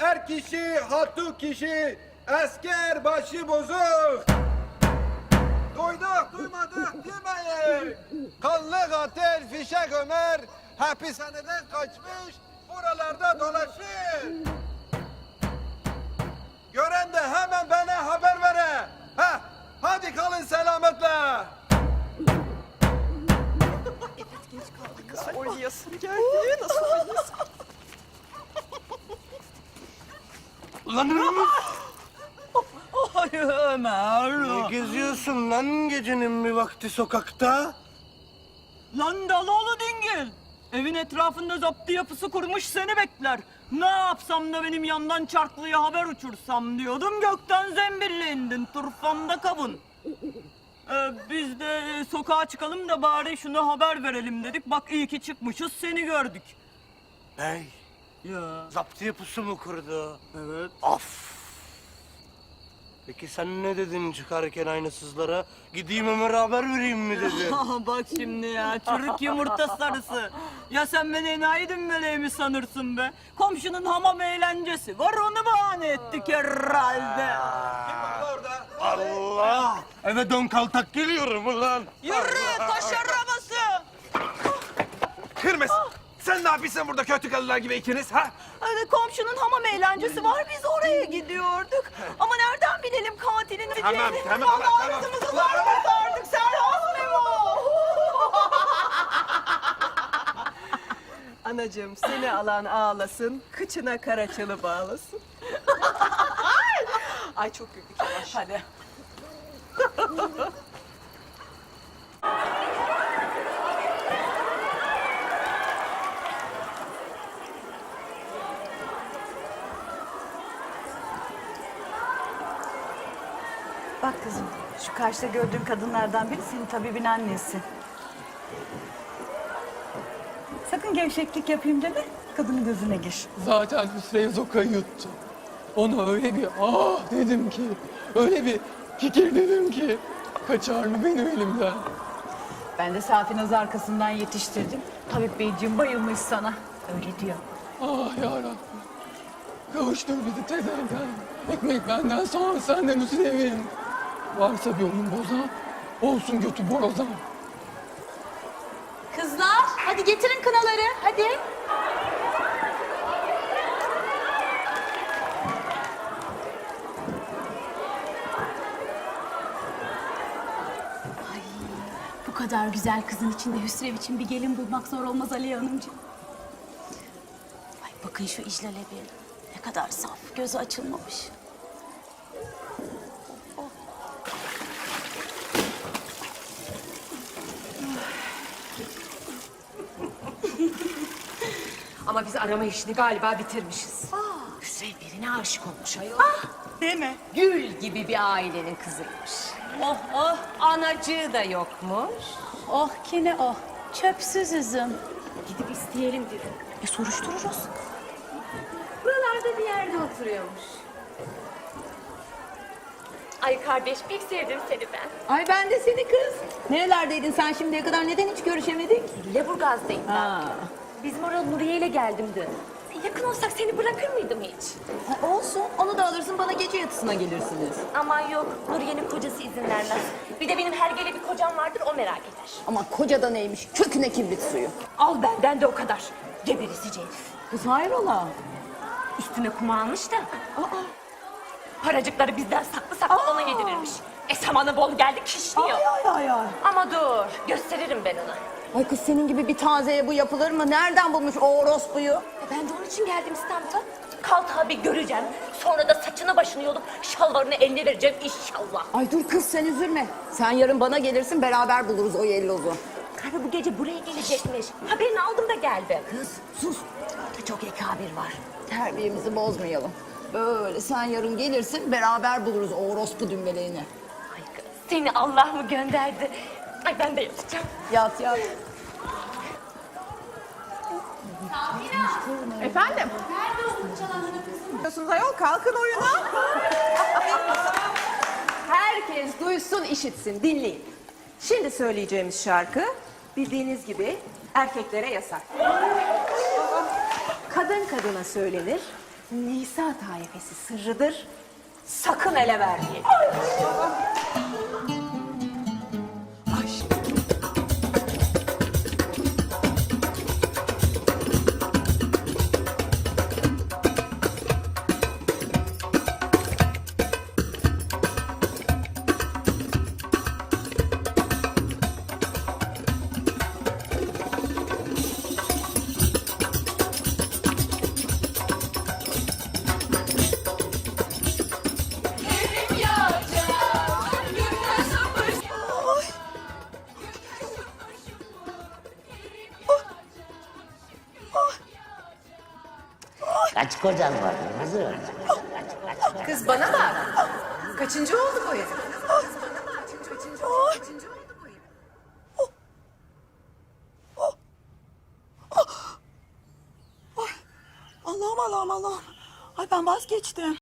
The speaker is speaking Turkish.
Er kişi, hatu kişi, asker başı bozuk. Duyduk, duymadık demeyin. Kanlı katil Fişek Ömer hapishaneden kaçmış, buralarda dolaşır. Gören de hemen bana haber vere. Ha, hadi kalın selametle. Oynayasın geldi. Nasıl oynayasın? Ramiz, Ay Ömer. ne geziyorsun lan gecenin bir vakti sokakta? Lan Daloğlu dingil. Evin etrafında zaptı yapısı kurmuş seni bekler. Ne yapsam da benim yandan çarklıya haber uçursam diyordum. Gökten zembille indin turfamda kavun. Ee, biz de sokağa çıkalım da bari şunu haber verelim dedik. Bak iyi ki çıkmışız seni gördük. Bey, Ya zaptı yapısı mı kurdu? evet. Of! Peki sen ne dedin çıkarken aynasızlara? Gideyim Ömer'e haber vereyim mi dedin? Bak şimdi ya çürük yumurta sarısı. Ya sen beni enayi dümbeleği mi sanırsın be? Komşunun hamam eğlencesi var onu bahane ettik herhalde. Allah! Eve don kaltak geliyorum ulan! Yürü taş arabası. Sen ne yapıyorsun burada kötü kalılar gibi ikiniz ha? Hani komşunun hamam eğlencesi var biz oraya gidiyorduk. Ama nereden bilelim katilin? Tamam, tamam, Vallahi tamam. ağzımızı zar kurtardık Serhat Memo. Anacığım seni alan ağlasın, kıçına karaçalı bağlasın. Ay çok güldük yavaş. Hadi. Bak kızım, şu karşıda gördüğün kadınlardan biri senin tabibin annesi. Sakın gevşeklik yapayım deme, kadının gözüne gir. Zaten Hüsrev Zoka'yı yuttu. Ona öyle bir ah dedim ki, öyle bir kikir dedim ki, kaçar mı benim elimden? Ben de Safi Naz'ı arkasından yetiştirdim. Tabip beyciğim bayılmış sana. Öyle diyor. Ah yarabbim. Kavuştur bizi tezenden. Ekmek benden sonra senden Hüsrev'in. Varsa bir oyun bozan, olsun götü borazan. Kızlar hadi getirin kınaları hadi. Ay, bu kadar güzel kızın içinde Hüsrev için bir gelin bulmak zor olmaz Aliye Hanımcığım. Ay bakın şu İclal'e bir. Ne kadar saf, gözü açılmamış. Ama biz arama işini galiba bitirmişiz. Hüsrev birine aşık olmuş ayol. Değil mi? Gül gibi bir ailenin kızıymış. Oh oh anacığı da yokmuş. Oh ki ne oh. Çöpsüz üzüm. Gidip isteyelim dedim. E soruştururuz. Buralarda bir yerde oturuyormuş. Ay kardeş pek sevdim seni ben. Ay ben de seni kız. Nerelerdeydin sen şimdiye kadar? Neden hiç görüşemedik? Leburgaz'dayım ben. Ha. Bizim oraya Nuriye ile geldim dün. Yakın olsak seni bırakır mıydım hiç? Olsun. Onu da alırsın bana gece yatısına gelirsiniz. Aman yok Nuriye'nin kocası izin vermez. Bir de benim her gele bir kocam vardır o merak eder. Ama koca da neymiş? Köküne kibrit suyu. Al benden de o kadar. Geberisici herif. Kız hayrola? Üstüne kuma almış da. Paracıkları bizden saklı saklı ona yedirirmiş. E samanı bol geldi kişniyor. Ay ay ay ay. Ama dur gösteririm ben ona. Ay kız senin gibi bir tazeye bu yapılır mı? Nereden bulmuş o orospuyu? E, Ben de onun için geldim İstanbul'a. Kaltağı bir göreceğim. Sonra da saçını başını yolup şalvarını eline vereceğim inşallah. Ay dur kız sen üzülme. Sen yarın bana gelirsin beraber buluruz o yellozu. Karı bu gece buraya gelecekmiş. Haberini aldım da geldi. Kız sus. Orada çok ekabir var. Terbiyemizi bozmayalım. Böyle sen yarın gelirsin beraber buluruz o orospu dümbeleğini. Ay kız, seni Allah mı gönderdi? Ay ben de yapacağım. Yat yat. Efendim? Diyorsunuz ayol kalkın oyuna. Herkes duysun işitsin dinleyin. Şimdi söyleyeceğimiz şarkı bildiğiniz gibi erkeklere yasak. Kadın kadına söylenir Nisa taifesi sırrıdır. Sakın ele vermeyin. Kaç kocan var kızım? Kız bana bak. Kaçıncı oldu bu herif? Allah'ım Allah'ım Allah'ım. Ay ben vazgeçtim.